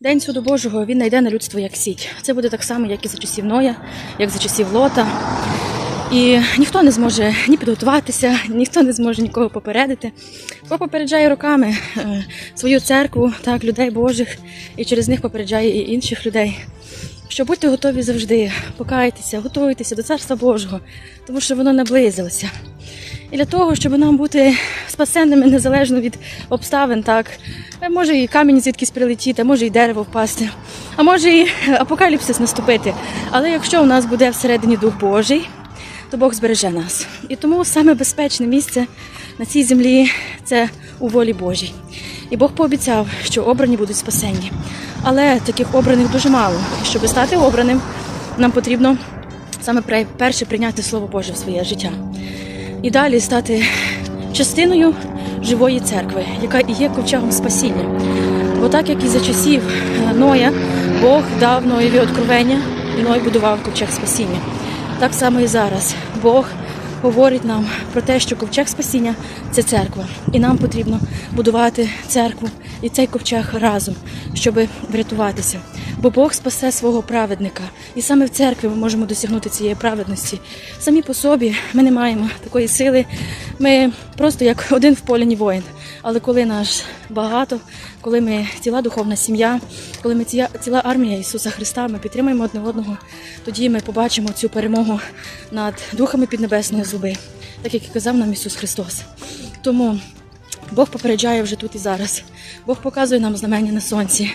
День суду Божого він найде на людство як сіть. Це буде так само, як і за часів Ноя, як за часів Лота. І ніхто не зможе ні підготуватися, ніхто не зможе нікого попередити. Бо попереджає роками е, свою церкву, так, людей Божих, і через них попереджає і інших людей. Що будьте готові завжди, покайтеся, готуйтеся до Царства Божого, тому що воно наблизилося. І для того, щоб нам бути спасенними незалежно від обставин, так е, може і камінь звідкись прилетіти, може і дерево впасти, а може і апокаліпсис наступити. Але якщо у нас буде всередині Дух Божий, то Бог збереже нас. І тому саме безпечне місце на цій землі це у волі Божій. І Бог пообіцяв, що обрані будуть спасенні. Але таких обраних дуже мало. І щоб стати обраним, нам потрібно саме перше прийняти Слово Боже в своє життя. І далі стати частиною живої церкви, яка і є ковчегом спасіння. Бо так як і за часів е, Ноя, Бог дав Ноєві откровення, і Ной будував ковчег спасіння. Так само і зараз Бог говорить нам про те, що ковчег спасіння це церква, і нам потрібно будувати церкву і цей ковчег разом, щоб врятуватися. Бо Бог спасе свого праведника, і саме в церкві ми можемо досягнути цієї праведності. Самі по собі ми не маємо такої сили. Ми просто як один в полі воїн. Але коли нас багато, коли ми ціла духовна сім'я, коли ми ціла, армія Ісуса Христа, ми підтримуємо одне одного, тоді ми побачимо цю перемогу над духами піднебесної зуби, так як і казав нам Ісус Христос. Тому Бог попереджає вже тут і зараз. Бог показує нам знамення на сонці.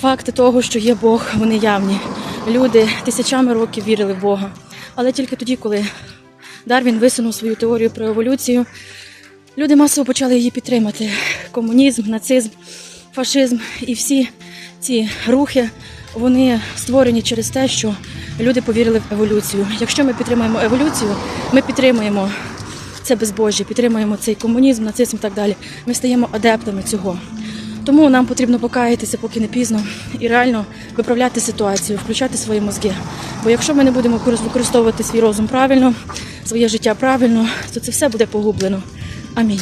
Факти того, що є Бог, вони явні. Люди тисячами років вірили в Бога. Але тільки тоді, коли Дарвін висунув свою теорію про еволюцію, люди масово почали її підтримати. Комунізм, нацизм, фашизм і всі ці рухи вони створені через те, що люди повірили в еволюцію. Якщо ми підтримуємо еволюцію, ми підтримуємо це безбожжя, підтримуємо цей комунізм, нацизм і так далі. Ми стаємо адептами цього. Тому нам потрібно покаятися, поки не пізно, і реально виправляти ситуацію, включати свої мозги. Бо якщо ми не будемо використовувати свій розум правильно, своє життя правильно, то це все буде погублено. Амінь.